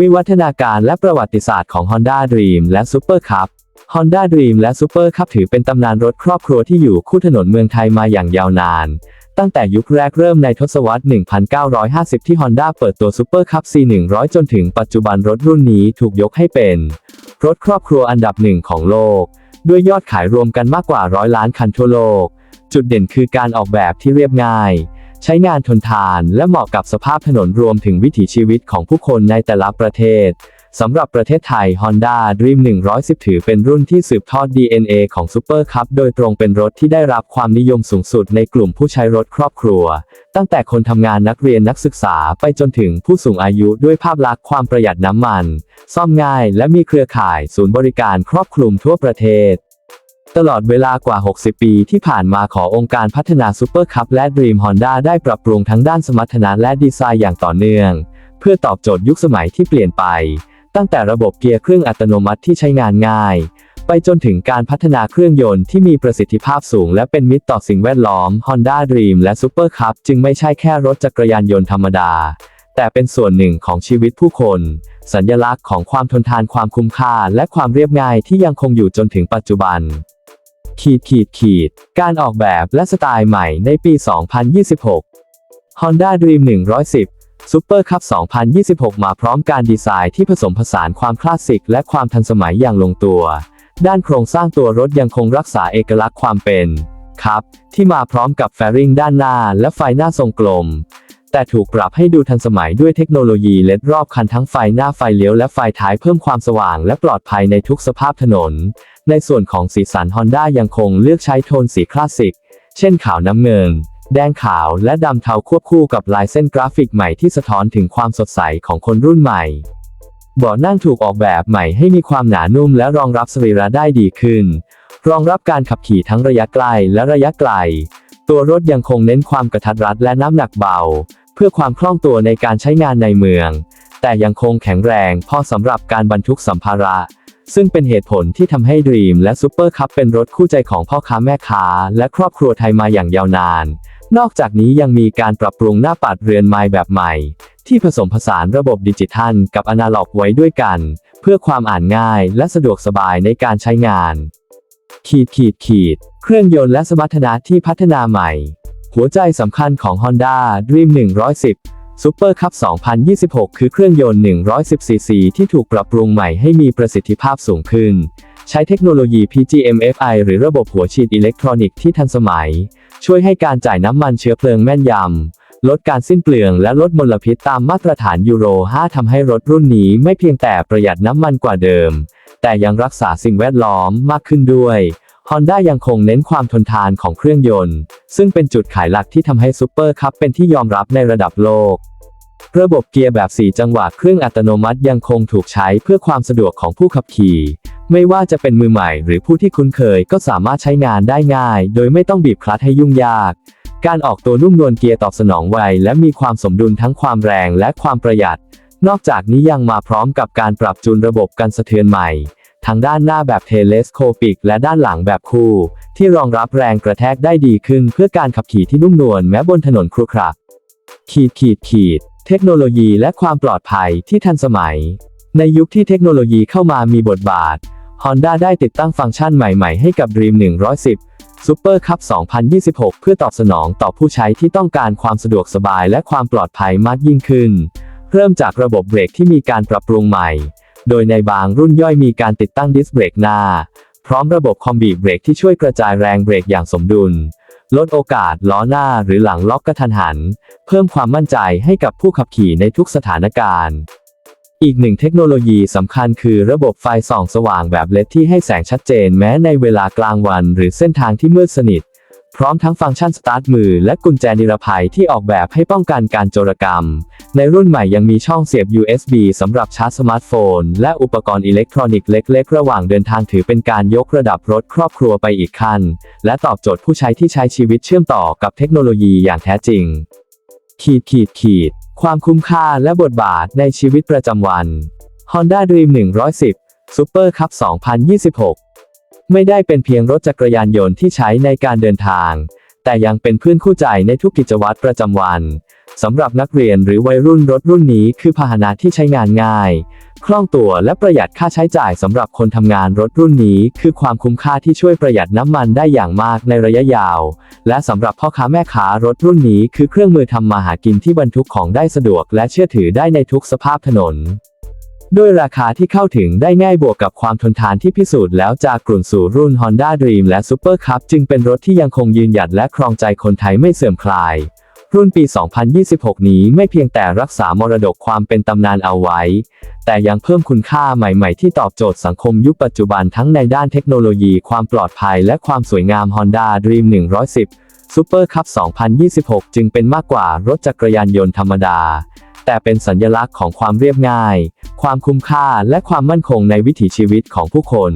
วิวัฒนาการและประวัติศาสตร์ของ Honda Dream และ Super Cup Honda Dream และ Super Cup ถือเป็นตำนานรถครอบครัวที่อยู่คู่ถนนเมืองไทยมาอย่างยาวนาน ตั้งแต่ยุคแรกเริ่มในทศวรรษ 1950 ที่ Honda เปิดตัว Super Cup C100 จนถึงปัจจุบันรถรุ่นนี้ถูกยกให้เป็น รถครอบครัวอันดับหนึ่งของโลก ด้วยยอดขายรวมกันมากกว่าร้อยล้านคันทั่วโลก จุดเด่นคือการออกแบบที่เรียบง่าย ใช้งานทนทานและเหมาะกับสภาพถนนรวมถึงวิถีชีวิตของผู้คนในแต่ละประเทศสำหรับประเทศไทย Honda Dream 110 ถือเป็นรุ่นที่สืบทอด DNA ของ Super Cup โดยตรงเป็นรถที่ได้รับความนิยมสูงสุดในกลุ่มผู้ใช้รถครอบครัว ตั้งแต่คนทำงานนักเรียนนักศึกษาไปจนถึงผู้สูงอายุด้วยภาพลักษณ์ความประหยัดน้ำมัน ซ่อมง่ายและมีเครือข่ายศูนย์บริการครอบคลุมทั่วประเทศ ตลอดเวลากว่า 60 ปีที่ผ่านมาขอองค์การพัฒนาซูเปอร์คัพและ Dream Honda ได้ปรับปรุงทั้งด้านสมรรถนะและดีไซน์อย่างต่อเนื่อง เพื่อตอบโจทย์ยุคสมัยที่เปลี่ยนไป ตั้งแต่ระบบเกียร์เครื่องอัตโนมัติที่ใช้งานง่าย ไปจนถึงการพัฒนาเครื่องยนต์ที่มีประสิทธิภาพสูงและเป็นมิตรต่อสิ่งแวดล้อม Honda Dream และ Super Cup จึงไม่ใช่แค่รถจักรยานยนต์ธรรมดา แต่เป็นส่วนหนึ่งของชีวิตผู้คน สัญลักษณ์ของความทนทานความคุ้มค่า และความเรียบง่ายที่ยังคงอยู่จนถึงปัจจุบัน ขีดขีดขีดการออกแบบและสไตล์ใหม่ในปี 2026 Honda Dream 110 Super Cup 2026 มาพร้อมการดีไซน์ที่ผสมผสานความคลาสสิกและความทันสมัยอย่างลงตัว ด้านโครงสร้างตัวรถยังคงรักษาเอกลักษณ์ความเป็น ครับ ที่มาพร้อมกับแฟริงด้านหน้าและไฟหน้าทรงกลม แต่ถูกปรับให้ดูทันสมัยด้วยเทคโนโลยีเลดรอบคันทั้งไฟหน้าไฟเลี้ยวและไฟท้ายเพิ่มความสว่างและปลอดภัยในทุกสภาพถนน ในส่วนของสีสัน Honda ยังคงเลือกใช้โทนสีคลาสสิก เช่นขาวน้ำเงิน แดงขาวและดำเทาควบคู่กับลายเส้นกราฟิกใหม่ที่สะท้อนถึงความสดใสของคนรุ่นใหม่เบาะนั่งถูกออกแบบใหม่ให้มีความหนานุ่มและรองรับสรีระได้ดีขึ้น รองรับการขับขี่ทั้งระยะใกล้และระยะไกล ตัวรถยังคงเน้นความกระทัดรัดและน้ำหนักเบา เพื่อความคล่องตัวในการใช้งานในเมือง แต่ยังคงแข็งแรงพอสำหรับการบรรทุกสัมภาระ ซึ่งเป็นเหตุผลที่ทำให้ Dream และ Super Cup เป็นรถคู่ใจของพ่อค้าแม่ค้า และครอบครัวไทยมาอย่างยาวนาน นอกจากนี้ยังมีการปรับปรุงหน้าปัดเรือนไม้แบบใหม่ ที่ผสมผสานระบบดิจิทัล กับอนาล็อกไว้ด้วยกัน เพื่อความอ่านง่ายและสะดวกสบายในการใช้งาน ขีดขีดขีด เครื่องยนต์และสมรรถนะที่พัฒนาใหม่ หัวใจสำคัญของ Honda Dream 110 Super Cup 2026 คือเครื่องยนต์ 110 cc ที่ถูกปรับปรุงใหม่ให้มีประสิทธิภาพสูงขึ้น ใช้เทคโนโลยี PGM-FI หรือระบบหัวฉีดอิเล็กทรอนิกส์ที่ทันสมัย ช่วยให้การจ่ายน้ำมันเชื้อเพลิงแม่นยำ ลดการสิ้นเปลืองและลดมลพิษตามมาตรฐานยูโร 5 ทำให้รถรุ่นนี้ไม่เพียงแต่ประหยัดน้ำมันกว่าเดิม แต่ยังรักษาสิ่งแวดล้อมมากขึ้นด้วย Honda ยังคงเน้นความทนทานของเครื่องยนต์ ซึ่งเป็นจุดขายหลักที่ทำให้ซูเปอร์คัพเป็นที่ยอมรับในระดับโลก ระบบเกียร์แบบ 4 จังหวะเครื่องอัตโนมัติยังคงถูกใช้เพื่อความสะดวกของผู้ขับขี่ ไม่ว่าจะเป็นมือใหม่หรือผู้ที่คุ้นเคยก็สามารถใช้งานได้ง่าย โดยไม่ต้องบีบคลัตช์ให้ยุ่งยาก การออกตัวนุ่มนวลเกียร์ตอบสนองไวและมีความสมดุลทั้งความแรงและความประหยัด นอกจากนี้ยังมาพร้อมกับการปรับจูนระบบกันสะเทือนใหม่ ทั้งด้านหน้าแบบเทเลสโคปิก และด้านหลังแบบคู่ ที่รองรับแรงกระแทกได้ดีขึ้นเพื่อการขับขี่ที่นุ่มนวลแม้บนถนนครุขระขีดขีดขีด เทคโนโลยีและความปลอดภัยที่ทันสมัย ในยุคที่เทคโนโลยีเข้ามามีบทบาท Honda ได้ติดตั้งฟังก์ชันใหม่ๆให้กับ Dream 110 Super Cup 2026 เพื่อตอบสนองต่อผู้ใช้ที่ต้องการความสะดวกสบายและความปลอดภัยมากยิ่งขึ้น เริ่มจากระบบเบรกที่มีการปรับปรุงใหม่ โดยในบางรุ่นย่อยมีการติดตั้งดิสเบรกหน้า พร้อมระบบคอมบีเบรกที่ช่วยกระจายแรงเบรกอย่างสมดุล ลดโอกาสล้อหน้าหรือหลังล็อกกระทันหัน เพิ่มความมั่นใจให้กับผู้ขับขี่ในทุกสถานการณ์ อีกหนึ่งเทคโนโลยีสำคัญคือระบบไฟส่องสว่างแบบเลดที่ให้แสงชัดเจนแม้ในเวลากลางวันหรือเส้นทางที่มืดสนิท พร้อมทั้งฟังก์ชันสตาร์ทมือและกุญแจนิรภัยที่ออกแบบให้ป้องกันการโจรกรรม ในรุ่นใหม่ยังมีช่องเสียบ USB สำหรับชาร์จสมาร์ทโฟน และอุปกรณ์อิเล็กทรอนิกส์เล็กๆ ระหว่างเดินทางถือเป็นการยกระดับรถครอบครัวไปอีกขั้น และตอบโจทย์ผู้ใช้ที่ใช้ชีวิตเชื่อมต่อกับเทคโนโลยีอย่างแท้จริง ขีดขีดขีด ความคุ้มค่าและบทบาทในชีวิตประจำวัน Honda Dream 110 Super Cup 2026 ไม่ได้เป็นเพียงรถจักรยานยนต์ที่ใช้ในการเดินทาง แต่ยังเป็นเพื่อนคู่ใจในทุกกิจวัตรประจำวันสำหรับนักเรียนหรือวัยรุ่นรถรุ่นนี้คือพาหนะที่ใช้งานง่าย คล่องตัวและประหยัดค่าใช้จ่ายสำหรับคนทำงานรถรุ่นนี้คือความคุ้มค่าที่ช่วยประหยัดน้ำมันได้อย่างมากในระยะยาว และสำหรับพ่อค้าแม่ค้ารถรุ่นนี้คือเครื่องมือทำมาหากินที่บรรทุกของได้สะดวกและเชื่อถือได้ในทุกสภาพถนน ด้วยราคาที่เข้าถึงได้ง่ายบวกกับความทนทานที่พิสูจน์แล้วจากกลุ่นสู่รุ่น Honda Dream และ Super Cup จึงเป็นรถที่ยังคงยืนหยัดและครองใจคนไทยไม่เสื่อมคลาย รุ่นปี 2026 นี้ไม่เพียงแต่รักษามรดกความเป็นตำนานเอาไว้ แต่ยังเพิ่มคุณค่าใหม่ๆ ที่ตอบโจทย์สังคมยุคปัจจุบันทั้งในด้านเทคโนโลยีความปลอดภัยและความสวยงาม Honda Dream 110 Super Cup 2026 จึงเป็นมากกว่ารถจักรยานยนต์ธรรมดา แต่เป็นสัญลักษณ์ของความเรียบง่าย ความคุ้มค่าและความมั่นคงในวิถีชีวิตของผู้คน